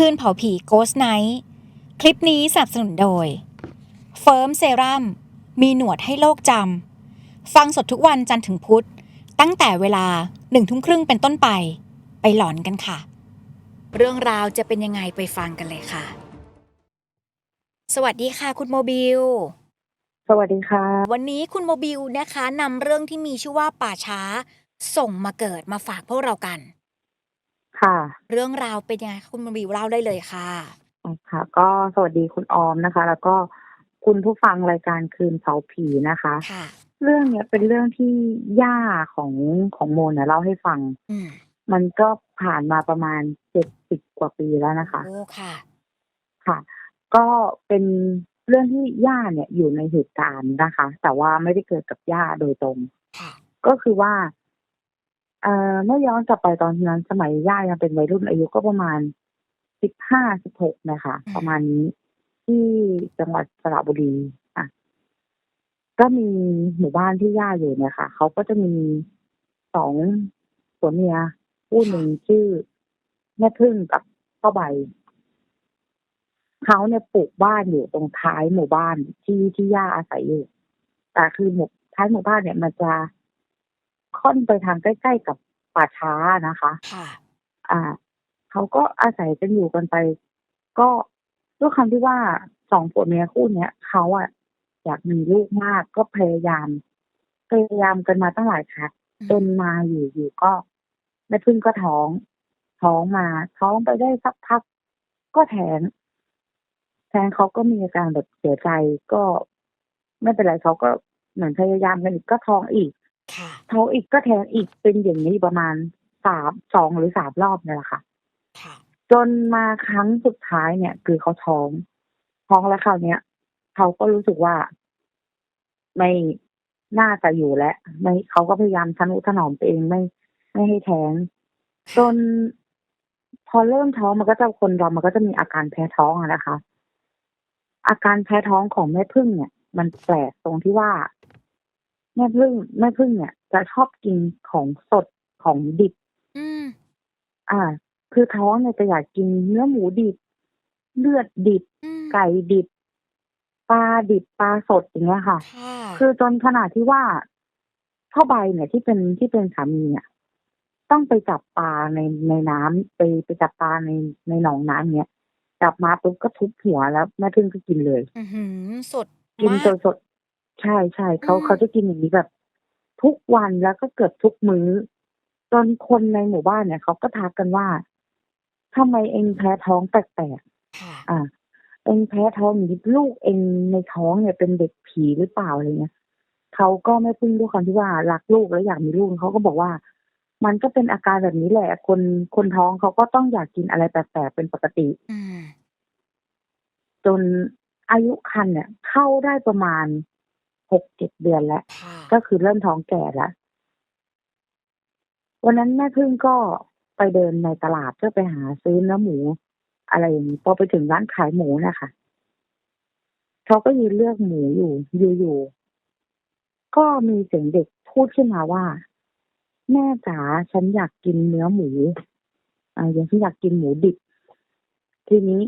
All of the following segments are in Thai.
คืนเผาผี Ghost Night คลิปนี้สนับสนุนโดย เฟิร์มเซรั่มมีหนวดให้โลกจำ ฟังสดทุกวันจันทร์ถึงพุธ ตั้งแต่เวลาหนึ่งทุ่มครึ่งเป็นต้นไป ไปหลอนกันค่ะ เรื่องราวจะเป็นยังไงไปฟังกันเลยค่ะ สวัสดีค่ะคุณโมบิล สวัสดีค่ะ วันนี้คุณโมบิลนะคะนำเรื่องที่มีชื่อว่าป่าช้า ส่งมาเกิดมาฝากพวกเรากัน ค่ะ เรื่องราวเป็นยังไงคะคุณโมบิลเล่าได้เลยค่ะค่ะ ก็สวัสดีคุณออมนะคะ แล้วก็คุณผู้ฟังรายการคืนเผาผีนะคะ ค่ะ เรื่องเนี้ยเป็นเรื่องที่ย่าของของโมเนี่ยเล่าให้ฟัง อืมมันก็ผ่านมาประมาณเจ็ดสิบกว่าปีแล้วนะคะ โอ้ค่ะ ค่ะ ก็เป็นเรื่องที่ย่าเนี่ยอยู่ในเหตุการณ์นะคะ แต่ว่าไม่ได้เกิดกับย่าโดยตรง ค่ะ ก็คือว่า เอ่อเมื่อย้อนกลับไปตอนนั้นสมัยย่ายังเป็นวัยรุ่นอายุก็ประมาณสิบห้าสิบหกนะคะอืมประมาณนี้ที่จังหวัดสระบุรีอะก็มีหมู่บ้านที่ย่าอยู่เนี่ยค่ะเขาก็จะมีสองผัวเมียคู่หนึ่งชื่อแม่พึ่งกับพ่อใบเขาเนี่ยปลูกบ้านอยู่ตรงท้ายหมู่บ้านที่ที่ย่าอาศัยอยู่แต่คือหมู่ท้ายหมู่บ้านเนี่ยมันจะ ค่อนไปทางใกล้ๆกับป่าช้านะคะค่ะอ่าเขาก็อาศัยกันอยู่กันไป ก็ด้วยคำที่ว่าสองผัวเมียคู่เนี้ยเขาอะอยากมีลูกมากก็พยายาม พยายามกันมาตั้งหลายครั้งอืมจนมาอยู่อยู่ก็แม่พึ่งก็ท้อง ท้องมา ท้องไปได้สักพัก ก็แทงแทงเขาก็มีอาการแบบเสียใจก็ไม่เป็นไรเขาก็เหมือนพยายามกันอีกก็ท้องอีก ค่ะท้องอีกก็แทงอีกเป็นอย่างนี้ประมาณสามสองหรือสามรอบเนี่ยแหละค่ะ ค่ะ จนมาครั้งสุดท้ายเนี่ย คือเขาท้อง ท้องแล้วคราวเนี้ยเขาก็รู้สึกว่าไม่น่าจะอยู่แล้วไม่เขาก็พยายามทนุถนอมตัวเองไม่ ไม่ให้แท้งจนพอเริ่มท้องมันก็จะคนเรามันก็จะมีอาการแพ้ท้องอะนะคะ อาการแพ้ท้องของแม่พึ่งเนี่ย มันแปลกตรงที่ว่า แม่พึ่งแม่พึ่งเนี่ยจะชอบกินของสดของดิบ อืม อ่า คือท้องเนี่ยจะอยากกินเนื้อหมูดิบ เลือดดิบ อืม ไก่ดิบ ปลาดิบปลาสดอย่างเงี้ยค่ะ ค่ะ คือจนขนาดที่ว่าพ่อใบเนี่ยที่เป็นที่เป็นสามีเนี่ยต้องไปจับปลาในในน้ำไปไปจับปลาในในหนองน้ำเนี้ยจับมาปุ๊บก็ทุบหัวแล้วแม่พึ่งก็กินเลย อือหือสดกินมากสดสดๆ ใช่ใช่เขาอืม เขาจะกินอย่างนี้แบบทุกวันแล้วก็เกือบทุกมื้อ จนคนในหมู่บ้านเนี่ยเขาก็ทักกันว่าทำไมเองแพ้ท้องแปลกค่ะ ๆอ่า เองแพ้ท้องอย่างนี้ลูกเองในท้องเนี่ยเป็นเด็กผีหรือเปล่าอะไรเงี้ยเขาก็ไม่พึ่งด้วยความที่ว่ารักลูกแล้วอยากมีลูกเขาก็บอกว่า มันก็เป็นอาการแบบนี้แหละ คนคนท้องเขาก็ต้องอยากกินอะไรแปลกๆเป็นปกติ อืม จนอายุคันเนี่ยเข้าได้ประมาณ หกเจ็ดเดือนแล้วค่ะก็คือเริ่มท้องแก่แล้ววันนั้นแม่พึ่งก็ไปเดินในตลาดเพื่อไปหาซื้อเนื้อหมู อะไรอย่างนี้พอไปถึงร้านขายหมูเนะคะเขาก็ยืนเลือกหมูอยู่อยู่ๆก็มีเสียงเด็กพูดขึ้นมาว่า แม่จ๋าฉันอยากกินเนื้อหมูอ่าอย่างที่อยากกินหมูดิบ ทีนี้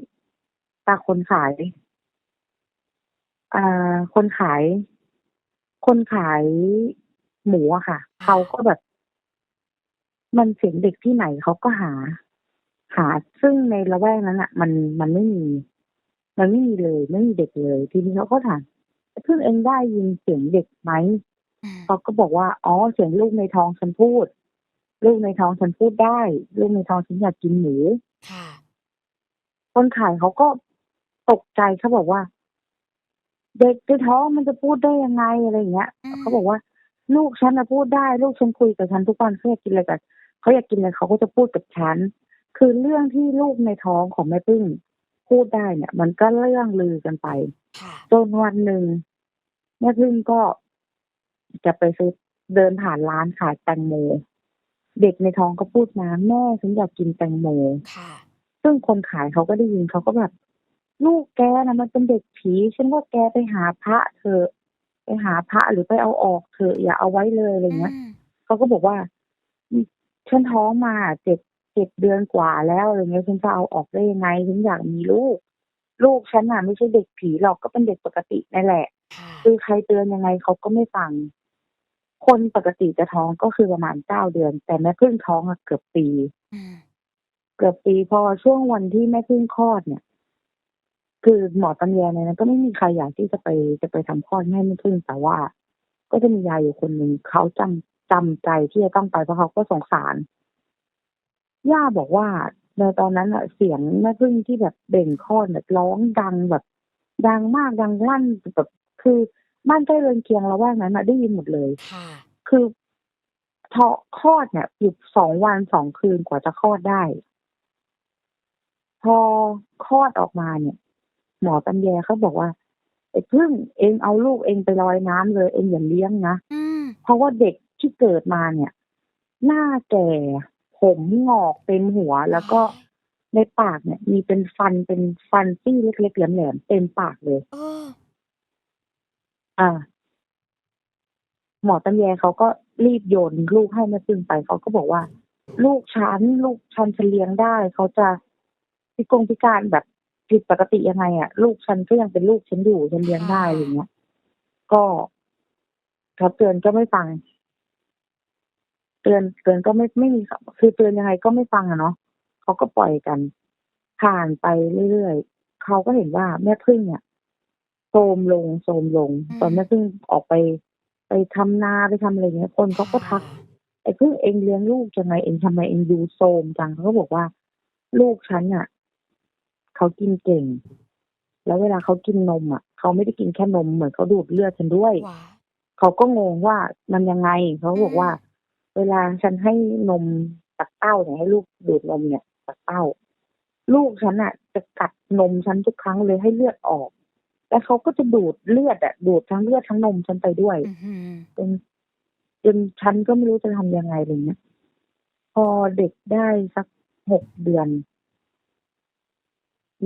ตาคนขายอ่าคนขาย คนขายหมูอะค่ะ เขาก็แบบ มันเสียงเด็กที่ไหนเขาก็หา หาซึ่งในละแวกนั้นอะมันมันไม่มี มันไม่มีเลย ไม่มีเด็กเลย ทีนี้เขาก็ถามเพิ่งเองได้ยินเสียงเด็กไหมอืมเขาก็บอกว่าอ๋อเสียงลูกในท้องฉันพูด ลูกในท้องฉันพูดได้ลูกในท้องฉันอยากกินหมูค่ะคนขายเขาก็ตกใจเขาบอกว่า เด็กในท้องมันจะพูดได้ยังไงอะไรอย่างเงี้ยอืมเขาบอกว่า ลูกฉันนะพูดได้ ลูกฉันคุยกับฉันทุกวันเขาอยากกินอะไรกันเขาอยากกินอะไรเขาก็จะพูดกับฉันคือเรื่องที่ลูกในท้องของแม่พึ่งพูดได้เนี่ย มันก็เรื่องลือกันไปค่ะจนวันหนึ่งแม่พึ่งก็จะไปซื้อเดินผ่านร้านขายแตงโมเด็กในท้องก็พูดมาแม่ฉันอยากกินแตงโมค่ะซึ่งคนขายเขาก็ได้ยินเขาก็แบบ ลูกแกนะมันเป็นเด็กผีฉันว่าแกไปหาพระเถอะไปหาพระหรือไปเอาออกเถอะอย่าเอาไว้เลยอะไรเงี้ยอืมเขาก็บอกว่าอืมฉันท้องมาเจ็ดเจ็ดเดือนกว่าแล้วอะไรเงี้ยฉันจะเอาออกได้ยังไงฉันอยากมีลูก ลูกฉันน่ะไม่ใช่เด็กผีหรอกก็เป็นเด็กปกตินั่นแหละค่ะคือใครเตือนยังไงเขาก็ไม่ฟัง คนปกติจะท้องก็คือประมาณเก้าเดือน แต่แม่พึ่งท้องอะเกือบปีอืมเกือบปีพอช่วงวันที่แม่พึ่งคลอดเนี่ย คือหมอตำแยในนั้นก็ไม่มีใครอยากที่จะไปจะไปทำคลอดให้แม่พึ่งแต่ว่า ก็จะมียายอยู่คนหนึ่งเขาจำจำใจที่จะต้องไปเพราะเขาก็สงสาร ย่าบอกว่าในตอนนั้นอะเสียงแม่พึ่งที่แบบเบ่งคลอดแบบร้องดังแบบ ดังมากดังลั่นแบบคือบ้านใกล้เรือนเคียงเราว่างั้นอะได้ยินหมดเลยค่ะคือทอคลอดเนี่ยอยู่สองวันสองคืนกว่าจะคลอดได้ พอคลอดออกมาเนี่ย หมอตำแยเขาบอกว่าไอ้พึ่งเองเอาลูกเองไปลอยน้ำเลยเองอย่าเลี้ยงนะอืมเพราะว่าเด็กที่เกิดมาเนี่ย หน้าแก่ผมงอกเต็มหัวแล้วก็ในปากเนี่ย มีเป็นฟันเป็นฟันซี่เล็กๆแหลมๆเต็มปากเลยเอออ่า หมอตำแยเขาก็รีบโยนลูกให้แม่พึ่งไปเขาก็บอกว่า ลูกฉันลูกฉันจะเลี้ยงได้ เขาจะพิกงพิการแบบ ผิดปกติยังไงอะลูกฉันก็ยังเป็นลูกฉันอยู่ฉันเลี้ยงได้อะไรเงี้ย ก็เขาเตือนก็ไม่ฟัง เตือนเตือนก็ไม่ไม่มีคือเตือนยังไงก็ไม่ฟังอะเนาะเขาก็ปล่อยกันผ่านไปเรื่อยๆเขาก็เห็นว่าแม่พึ่งเนี่ยโทรมลงโทรมลงอืมตอนแม่พึ่งออกไป ไปทำนาไปทำอะไรเงี้ยคนเขาก็ทักไอ้พึ่งเองเลี้ยงลูกยังไงเองทำไมเองดูโทรมจังเขาก็บอกว่า ลูกฉันอะ เขากินเก่ง แล้วเวลาเขากินนมอะเขาไม่ได้กินแค่นมเหมือนเขาดูดเลือดฉันด้วยว้าเขาก็งงว่ามันยังไงเขาบอกว่า เวลาฉันให้นมจากเต้าเนี่ยให้ลูกดูดนมเนี่ยจากเต้า ลูกฉันอะ จะกัดนมฉันทุกครั้งเลยให้เลือดออกแล้วเขาก็จะดูดเลือดอะดูดทั้งเลือดทั้งนมฉันไปด้วยอื้อหือจนจนฉันก็ไม่รู้จะทำยังไงอะไรเงี้ยพอเด็กได้สักหกเดือน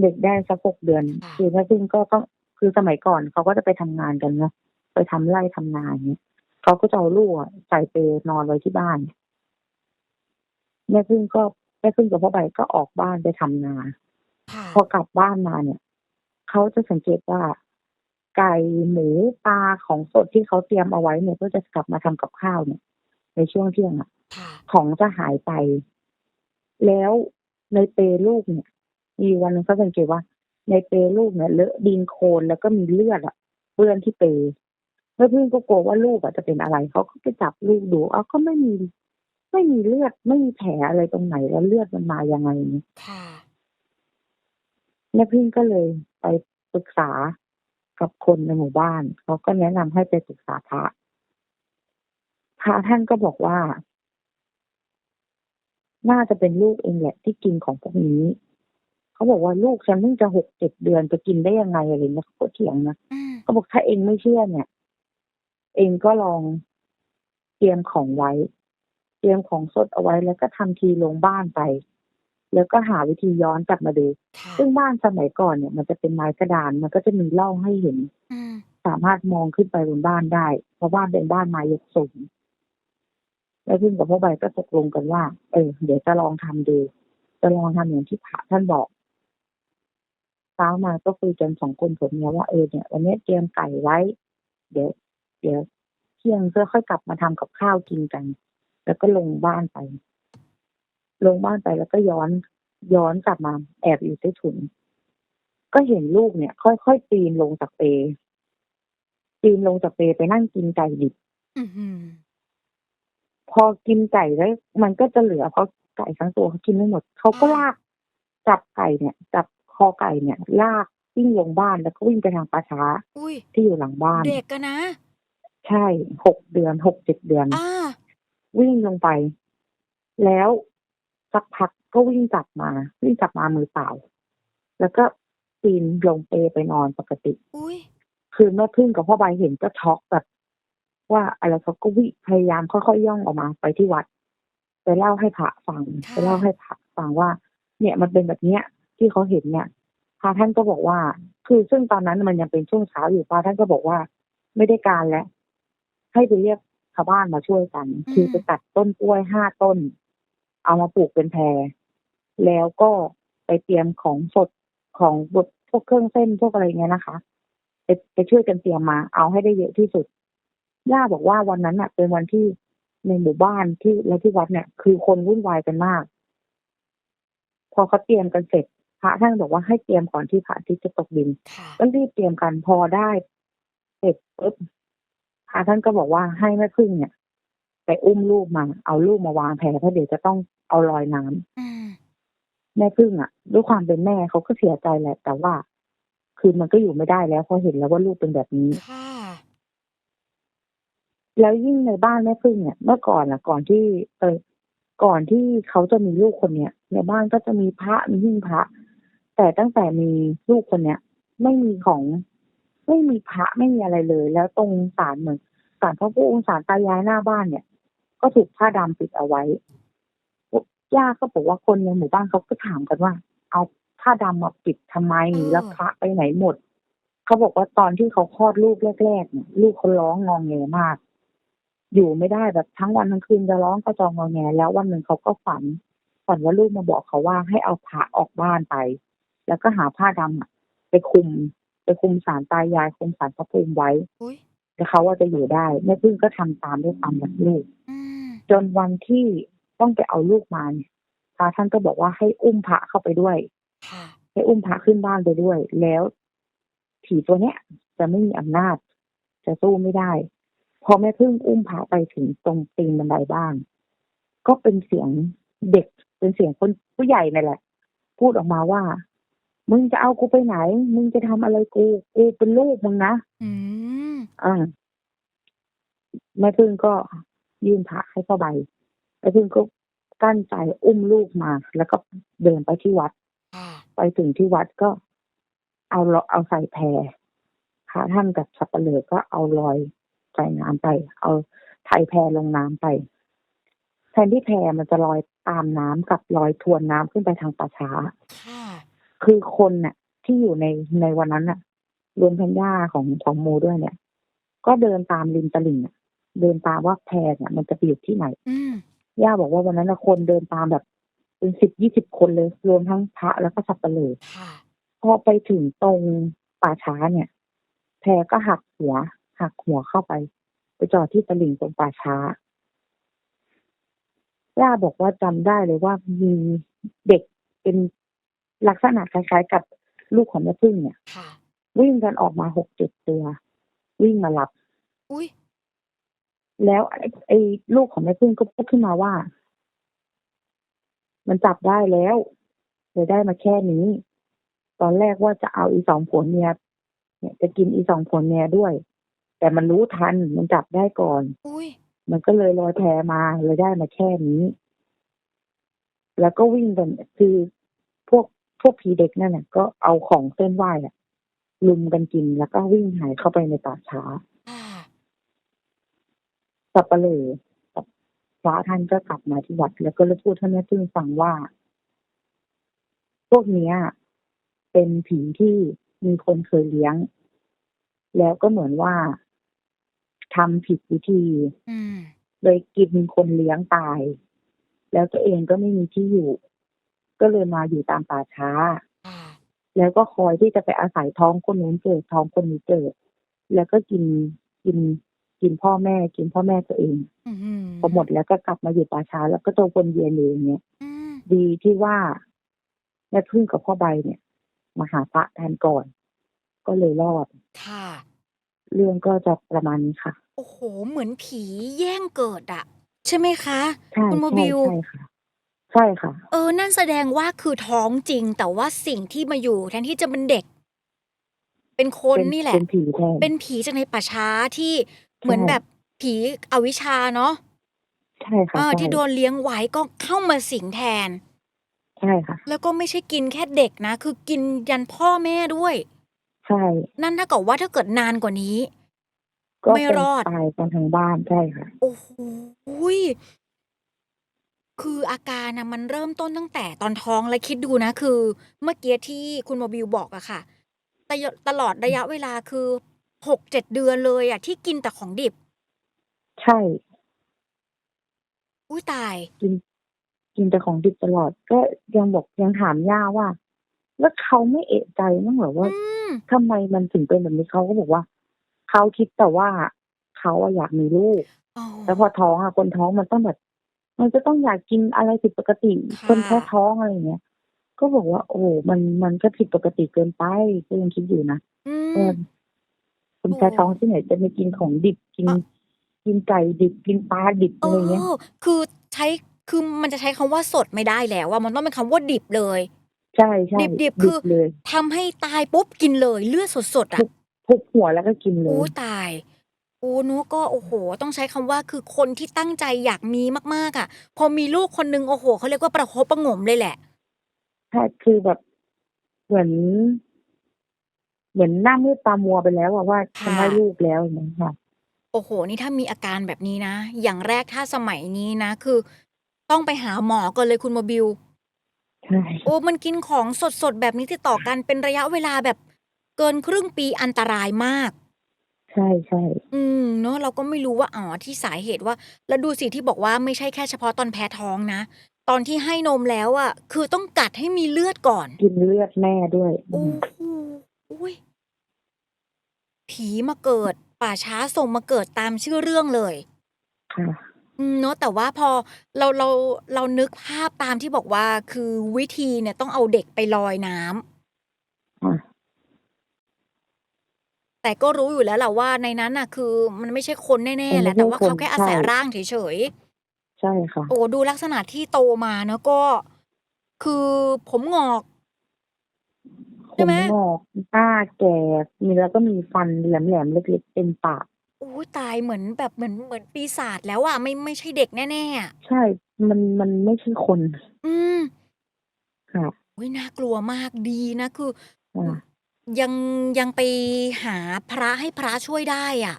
เด็กได้สักหกเดือน คือแม่พึ่งก็ต้องคือสมัยก่อนเขาก็จะไปทำงานกันนะไปทำไร่ทำนาอย่างเงี้ยเขาก็จะเอาลูกอะใส่เปลนอนไว้ที่บ้านแม่พึ่งก็แม่พึ่งกับพ่อใบก็ออกบ้านไปทำนาค่ะพอกลับบ้านมาเนี่ยเขาจะสังเกตว่า ไก่หมูปลาของสดที่เขาเตรียมเอาไว้เนี่ยเพื่อจะกลับมาทำกับข้าวเนี่ย ในช่วงเที่ยงอะค่ะของจะหายไป แล้วในเปรลูกเนี่ย มีวันหนึงเขาสังเกตว่า ในเปรลูกเนี่ยเลอะดินโคลนแล้วก็มีเลือดอะเปื้อนที่เปรเพื่อนเพื่อนก็กลัวว่าลูกอะจะเป็นอะไรเขาก็ไปจับลูกดูเอาก็ไม่มีไม่มีเลือดไม่มีแผลอะไรตรงไหนแล้วเลือดมันมายังไงเนี่ยค่ะแม่พึ่งก็เลยไปปรึกษากับคนในหมู่บ้านเขาก็แนะนำให้ไปปรึกษาพระพระท่านก็บอกว่า น่าจะเป็นลูกเองแหละที่กินของพวกนี้ เขาบอกว่าลูกฉันเพิ่งจะหกเจ็ดเดือนจะกินได้ยังไงอะไรเนี่ยเขาก็เถียงนะอืมเขาบอกถ้าเองไม่เชื่อเนี่ย เองก็ลองเตรียมของไว้ เตรียมของสดเอาไว้แล้วก็ทำทีลงบ้านไป แล้วก็หาวิธีย้อนกลับมาดูค่ะซึ่งบ้านสมัยก่อนเนี่ย มันจะเป็นไม้กระดานมันก็จะมีร่องให้เห็นอืมสามารถมองขึ้นไปบนบ้านได้ เพราะบ้านเป็นบ้านไม้ยกสูงแล้วพึ่งกับพ่อใบก็ตกลงกันว่า เออเดี๋ยวจะลองทำดู จะลองทำอย่างที่พระท่านบอก เช้ามาก็คุยกันสองคนผมเนี่ยว่าเออเนี่ยวันนี้เตรียมไก่ไว้ เดี๋ยวเดี๋ยวเที่ยงเพื่อค่อยกลับมาทำกับข้าวกินกัน แล้วก็ลงบ้านไป ลงบ้านไปแล้วก็ย้อนย้อนกลับมาแอบอยู่ใต้ถุน ก็เห็นลูกเนี่ย ค่อยๆปีนลงจากเปลปีนลงจากเปลไปนั่งกินไก่ดิบอื้อหือพอกินไก่แล้วมันก็จะเหลือเพราะไก่ทั้งตัวเขากินไม่หมดเขาก็ลากจับไก่เนี่ย จับค อไก่เนี่ย ลากวิ่งลงบ้านแล้วก็วิ่งไปทางป่าช้าอุ้ยที่อยู่หลังบ้าน เด็กกันนะ ใช่หกเดือนหกเจ็ดเดือนอ่าวิ่งลงไป แล้วสักพักก็วิ่งกลับมา วิ่งกลับมามือเปล่า แล้วก็ปีนลงเปลไปนอนปกติอุ้ยคือแม่พึ่งกับพ่อใบเห็นก็ช็อกแบบว่าอะไรเขาก็วิพยายามค่อยๆย่องออกมาไปที่วัด ไปเล่าให้พระฟังไปเล่าให้พระฟังว่า เนี่ยมันเป็นแบบเนี้ย ที่เขาเห็นเนี่ยพระท่านก็บอกว่า คือซึ่งตอนนั้นมันยังเป็นช่วงเช้าอยู่พระท่านก็บอกว่า ไม่ได้การแล้วให้ไปเรียกชาวบ้านมาช่วยกัน คือไปตัดต้นกล้วยห้าต้น เอามาปลูกเป็นแพร แล้วก็ไปเตรียมของสดของบดพวกเครื่องเส้นพวกอะไรเงี้ยนะคะไปไปช่วยกันเตรียมมา เอาให้ได้เยอะที่สุดย่าบอกว่าวันนั้นน่ะ เป็นวันที่ในหมู่บ้านที่และที่วัดเนี่ย คือคนวุ่นวายกันมาก พอเขาเตรียมกันเสร็จ พระท่านบอกว่าให้เตรียมก่อนที่พระอาทิตย์จะตกดินค่ะก็รีบเตรียมกันพอได้เสร็จปุ๊บพระท่านก็บอกว่าให้แม่พึ่งเนี่ย ไปอุ้มลูกมาเอาลูกมาวางแผลเพราะเดี๋ยวจะต้องเอาลอยน้ำอืมแม่พึ่งอะด้วยความเป็นแม่เขาก็เสียใจแหละ แต่ว่า คือมันก็อยู่ไม่ได้แล้วเพราะเห็นแล้วว่าลูกเป็นแบบนี้ค่ะแล้วยิ่งในบ้านแม่พึ่งเนี่ย เมื่อก่อนอะ ก่อนที่เออก่อนที่เขาจะมีลูกคนเนี้ยในบ้านก็จะมีพระมีหิ้งพระ แต่ตั้งแต่มีลูกคนเนี้ยไม่มีของ ไม่มีพระไม่มีอะไรเลย แล้วตรงศาลเหมือนศาลพระพุทธศาลตายายหน้าบ้านเนี่ย ก็ถูกผ้าดำปิดเอาไว้ย่าก็บอกว่าคนในหมู่บ้านเขาก็ถามกันว่า เอาผ้าดำมาปิดทำไมเออแล้วพระไปไหนหมดเขาบอกว่าตอนที่เขาคลอดลูกแรกๆเนี่ยลูกเขาร้องงองแงมาก อยู่ไม่ได้แบบทั้งวันทั้งคืนจะร้องกระจองงอแงแล้ววันหนึ่งเขาก็ฝันฝันว่าลูกมาบอกเขาว่าให้เอาพระออกบ้านไป แล้วก็หาผ้าดำอะไปคลุม ไปคลุมสารตายายคลุมสารพระภูมิไว้อุ้ยแล้วเขาว่าจะอยู่ได้แม่พึ่งก็ทำตามด้วยความรักลูก อืมจนวันที่ต้องไปเอาลูกมาเนี่ยพระท่านก็บอกว่าให้อุ้มพระเข้าไปด้วย ค่ะให้อุ้มพระขึ้นบ้านไปด้วย แล้วผีตัวเนี้ย จะไม่มีอำนาจ จะสู้ไม่ได้ พอแม่พึ่งอุ้มพระไปถึงตรงตีนบันไดบ้าน ก็เป็นเสียงเด็กเป็นเสียงคนผู้ใหญ่นั่นแหละ พูดออกมาว่า มึงจะเอากูไปไหน มึงจะทำอะไรกูกูเป็นลูกมึงนะอืมอ่าแม่พึ่งก็ยื่นพระให้พ่อใบแม่พึ่งก็กั้นใจอุ้มลูกมา แล้วก็เดินไปที่วัดค่ะไปถึงที่วัดก็ เอาลเอาใส่แพรพระท่านกับสับปะเหลือก็เอาลอยใส่น้ำไป เอาไถแพรลงน้ำไปแทนที่แพรมันจะลอยตามน้ำกับลอยทวนน้ำขึ้นไปทางป่าช้า ค่ะคือคนน่ะ ที่อยู่ในในวันนั้นน่ะรวมทั้งย่าของของโมด้วยเนี่ย ก็เดินตามริมตลิ่งน่ะเดินตามว่าแพเนี่ยมันจะไปอยู่ที่ไหนอืมย่าบอกว่าวันนั้นน่ะคนเดินตามแบบ เป็นสิบยี่สิบคนเลย รวมทั้งพระแล้วก็สับปะเหลือค่ะพอไปถึงตรงป่าช้าเนี่ย แพก็หักหัว หักหัวเข้าไป ไปจอดที่ตลิ่งตรงป่าช้าย่าบอกว่าจำได้เลยว่ามีเด็กเป็น ลักษณะคล้ายๆกับลูกของแม่พึ่งเนี่ยค่ะวิ่งกันออกมาหกเจ็ดตัว วิ่งมารับอุ้ยแล้วไอ้ไอ้ลูกของแม่พึ่งก็พูดขึ้นมาว่า มันจับได้แล้วเลยได้มาแค่นี้ ตอนแรกว่าจะเอาอีสองผัวเมียเนี่ยจะกินอีสองผัวเมียด้วย แต่มันรู้ทันมันจับได้ก่อนอุ้ยมันก็เลยลอยแพมาเลยได้มาแค่นี้ แล้วก็วิ่งกันคือ พวกพวกผีเด็กนั่นน่ะก็เอาของเส้นไหว้อะลุมกันกินแล้วก็วิ่งหายเข้าไปในป่าช้าค่ะสับปะเลอกับพระท่านก็กลับมาที่วัดแล้วก็เลยพูดให้แม่พึ่งฟังว่า พวกเนี้ย เป็นผีที่มีคนเคยเลี้ยง แล้วก็เหมือนว่าทำผิดวิธีอืมเลยกินคนเลี้ยงตาย แล้วตัวเองก็ไม่มีที่อยู่ ก็เลยมาอยู่ตามป่าช้าค่ะแล้วก็คอยที่จะไปอาศัยท้องคนนู้นเกิดท้องคนนี้เกิด แล้วก็กินกินกินพ่อแม่กินพ่อแม่ตัวเองอืมพอหมดแล้วก็กลับมาอยู่ป่าช้า แล้วก็โตวนเวียนอยู่อย่างเงี้ยอืมดีที่ว่าแม่พึ่งกับพ่อใบเนี่ยมาหาพระแทนก่อน ก็เลยรอดค่ะ เรื่องก็จะประมาณนี้ค่ะ โอ้โห เหมือนผีแย่งเกิดอะใช่ไหมคะใช่คุณโมใช่บิลใช่ค่ะ ใช่ค่ะ เออ นั่นแสดงว่าคือท้องจริง แต่ว่าสิ่งที่มาอยู่แทนที่จะเป็นเด็ก เป็นคนเป็นนี่แหละ เป็นผีแทน เป็นผีจากในป่าช้าที่เหมือนใช่ แบบผีอวิชชาเนาะใช่ค่ะ เออ ใช่ที่โดนเลี้ยงไว้ก็เข้ามาสิงแทน ใช่ค่ะ แล้วก็ไม่ใช่กินแค่เด็กนะ คือกินยันพ่อแม่ด้วย ใช่ นั่นถ้ากับว่าถ้าเกิดนานกว่านี้ ก็ไม่เป็นรอด ตายกันทั้งบ้านใช่ค่ะ โอ้โหย คืออาการนะมันเริ่มต้นตั้งแต่ตอนท้อง และคิดดูนะ คือเมื่อกี้ที่คุณโมบิลบอกอะค่ะตยตลอดระยะเวลา คือหกเจ็ดเดือนเลยอะ ที่กินแต่ของดิบ ใช่ อุ้ยตาย กิน กินแต่ของดิบตลอด ก็ยังบอก ยังถามย่าว่า แล้วเขาไม่เอะใจมั้างเหรอว่าอืมทำไมมันถึงเป็นแบบนี้ เขาก็บอกว่า เขาคิดแต่ว่า เขาอะอยากมีลูก อ๋อ แล้วพอท้องอะ คนท้องมันต้องแบบ มันจะต้องอยากกินอะไรผิดปกติค่ะคนแพ้ท้องอะไรอย่างเงี้ยก็บอกว่า โอ้มันมันก็ผิดปกติเกินไปก็ยังคิดอยู่นะอืเอมอคนแพ้ท้องที่ไหนจะไม่กินของดิบกินอะกินไก่ดิบกินปลาดิบเออะไรเงี้ยอคือใช้คือมันจะใช้คำว่าสดไม่ได้แล้วอะมันต้องเป็นคำว่าดิบเลย ใช่ใช่ดิบๆคือเลยทำให้ตายปุ๊บกินเลยเลือดสดๆอะทุบหัวแล้วก็กินเลโอ้ยตาย โอ้หนูก็ โอ้โหต้องใช้คำว่า คือคนที่ตั้งใจอยากมีมาก ๆ อะ พอมีลูกคนนึงโอ้โหเขาเรียกว่า ประคบประหงมเลยแหละใช่คือแบบ เหมือน เหมือนหน้ามืดตามัวไปแล้วอะว่าค่ะฉันได้ลูกแล้ว อย่างเงี้ยค่ะ โอ้โหนี่ถ้ามีอาการแบบนี้นะ อย่างแรกถ้าสมัยนี้นะ คือต้องไปหาหมอก่อนเลยคุณโมบิลใช่ โอ้ มันกินของสด ๆ แบบนี้ติดต่อกันเป็นระยะเวลาแบบเกินครึ่งปี อันตรายมาก ใช่ใช่อืม เนาะ เราก็ไม่รู้ว่า อ๋อ ที่สาเหตุว่า แล้วดูสิที่บอกว่า ไม่ใช่แค่เฉพาะตอนแพ้ท้องนะ ตอนที่ให้นมแล้วอะ่ะคือต้องกัดให้มีเลือดก่อน กินเลือดแม่ด้วย โอ้โหอุ้ยผีมาเกิด ป่าช้าส่งมาเกิดตามชื่อเรื่องเลย ค่ะ อืม เนาะ แต่ว่าพอเรา เรา เรานึกภาพตามที่บอกว่า คือวิธีเนี่ยต้องเอาเด็กไปลอยน้ำ ค่ะ แต่ก็รู้อยู่แล้วแหละว่าในนั้นน่ะ คือมันไม่ใช่คนแน่ๆแหละแต่ว่าเขาแค่อาศัยร่างเฉยๆใช่ค่ะโอ้ดูลักษณะที่โตมาเนอะก็ คือผมงอกใช่ขไหมนงอกหน้าแก่มีแล้วก็มีฟันแหลมๆเล็กๆเต็มปากโอ้ยตายเหมือนแบบเหมือนเหมือนปีศาจแล้วอะไม่ไม่ใช่เด็กแน่ๆอะใช่ มันมันไม่ใช่คน อืมค่ะอุ้ยน่ากลัวมากดีนะคือค่ะ ยัง ยังไปหาพระให้พระช่วยได้อะ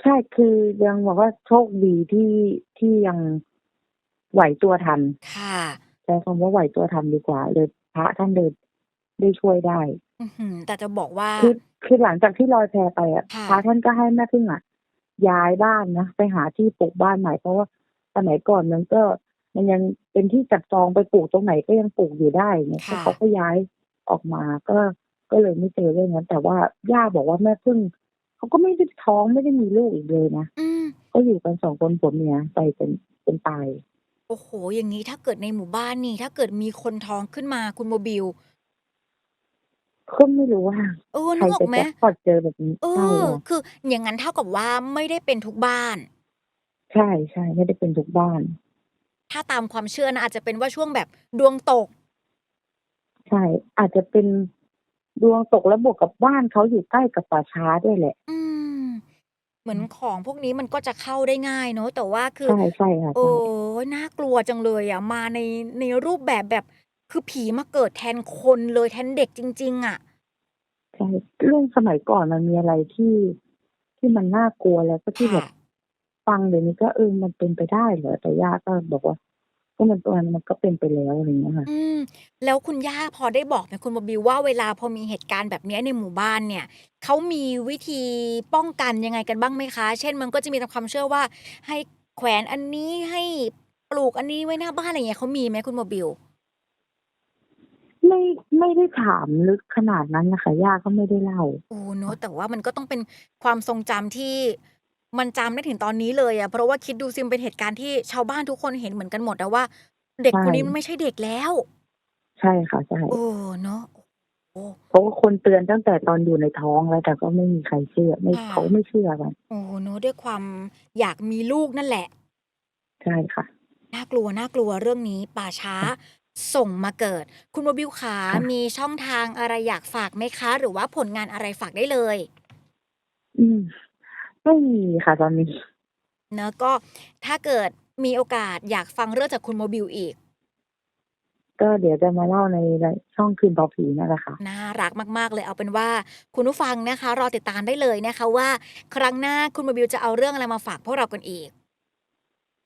ใช่ คือยังบอกว่าโชคดีที่ ที่ยังไหวตัวทัน ค่ะ ใช้คำว่าไหวตัวทันดีกว่า เลยพระท่านเลยได้ช่วยได้ อือหือ แต่จะบอกว่า คือคือหลังจากที่ลอยแพไปอะค่ะ พระท่านก็ให้แม่พึ่งอะย้ายบ้านนะไปหาที่ปลูกบ้านใหม่เพราะว่าสมัยก่อนมันก็ มันยังเป็นที่จัดจองไปปลูกตรงไหนก็ยังปลูกอยู่ได้เนี่ยค่ะ เขาก็ย้ายออกมาก็ ก็เลยไม่เจอเรื่องนั้น แต่ว่าย่าบอกว่าแม่พึ่งเขาก็ไม่ได้ท้องไม่ได้มีลูกอีกเลยนะอืมก็อยู่กันสองคนผัวเมียไปเป็นเป็นตายโอ้โห อย่างนี้ถ้าเกิดในหมู่บ้านนี่ ถ้าเกิดมีคนท้องขึ้นมาคุณโมบิลก็ไม่รู้ว่าเออใครนึกออจะกไหมแจ็คพอตเจอแบบนี้เอใช่อค่ะคือ อย่างนั้นเท่ากับว่าไม่ได้เป็นทุกบ้าน ใช่ใช่ไม่ได้เป็นทุกบ้าน ถ้าตามความเชื่อนะอาจจะเป็นว่าช่วงแบบดวงตก ใช่ อาจจะเป็น ดวงตกแล้วบวกกับบ้านเขาอยู่ใกล้กับป่าช้าด้วยแหละ อืม เหมือนของพวกนี้มันก็จะเข้าได้ง่ายเนอะแต่ว่าคือ ใช่ใช่ค่ะโอ้ใช่ยน่ากลัวจังเลยอะ มาในในรูปแบบแบบ คือผีมาเกิดแทนคนเลยแทนเด็กจริง ๆ อะ ใช่เรื่องสมัยก่อนมันมีอะไรที่ที่มันน่ากลัวแล้วก็ที่แบบค่ะฟังเดี๋ยวนี้ก็เออมันเป็นไปได้เหรอแต่ย่าก็บอกว่า ก็มันตัวมันก็เป็นไปแล้วอะไรอย่างเงี้ยค่ะ อืม แล้วคุณย่าพอได้บอกไหมคุณบบิวว่า เวลาพอมีเหตุการณ์แบบเนี้ยในหมู่บ้านเนี่ย เขามีวิธีป้องกันยังไงกันบ้างไหมคะ เช่น มันก็จะมีตามความเชื่อว่า ให้แขวนอันนี้ ให้ปลูกอันนี้ไว้หน้าบ้าน อะไรเงี้ย เขามีไหมคุณโมบิล ไม่ ไม่ได้ถามลึกขนาดนั้นนะคะย่าก็ไม่ได้เล่าโอ้เนอะแต่ว่ามันก็ต้องเป็นความทรงจำที่ มันจำได้ถึงตอนนี้เลยอะ เพราะว่าคิดดูซิมนเป็นเหตุการณ์ที่ชาวบ้านทุกคนเห็นเหมือนกันหมดแล้วว่า เด็กใช่คนนี้มันไม่ใช่เด็กแล้ว ใช่ค่ะ ใช่โอ้เนอะโอ้เพราะว่าคนเตือนตั้งแต่ตอนอยู่ในท้องแล้ว แต่ก็ไม่มีใครเชื่อ ไม่ ค่ะ เขาไม่เชื่อกัน โอ้เนอะด้วยความอยากมีลูกนั่นแหละ ใช่ค่ะ น่ากลัว น่ากลัวเรื่องนี้ ป่าช้าส่งมาเกิด คุณโมบิวขา ค่ะ มีช่องทางอะไรอยากฝากไหมคะ หรือว่าผลงานอะไรฝากได้เลย อืม ไม่มีค่ะตอนนี้ เนอะก็ถ้าเกิดมีโอกาสอยากฟังเรื่องจากคุณโมบิวอีก ก็เดี๋ยวจะมาเล่าในช่องคืนเบาผีนั่นแหละค่ะ น่ารักมาก ๆ เลยเอาเป็นว่าคุณผู้ฟังนะคะ รอติดตามได้เลยนะคะว่า ครั้งหน้าคุณโมบิวจะเอาเรื่องอะไรมาฝากพวกเรากันอีก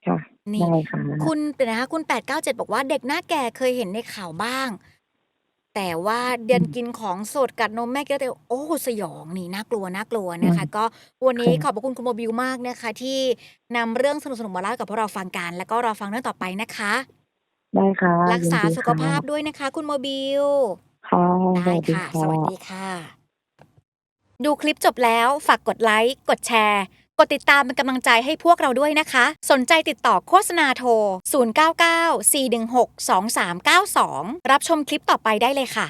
ค่ะนี่ ได้ค่ะ คุณเดี๋ยวนะคะคุณ 897 บอกว่าเด็กหน้าแก่เคยเห็นในข่าวบ้าง แต่ว่าเดือนอืมกินของสดกัดนมแม่กินแล้วแต่โอ้สยองนี่น่ากลัวน่ากลัวนะคะ ก็วันนี้ค่ะขอบพระคุณคุณโมบิวมากนะคะ ที่นำเรื่องสนุกๆมาเล่าให้กับพวกเราฟังกัน แล้วก็รอฟังเรื่องต่อไปนะคะ ได้ค่ะ รักษายินดีสุขภาพค่ะด้วยนะคะ คุณโมบิลค่ะสได้วัสดีค่ะค่ะ สวัสดีค่ะ ดูคลิปจบแล้วฝากกดไลค์กดแชร์ กดติดตามเป็นกำลังใจให้พวกเราด้วยนะคะ สนใจติดต่อโฆษณาโทร 0994162392 รับชมคลิปต่อไปได้เลยค่ะ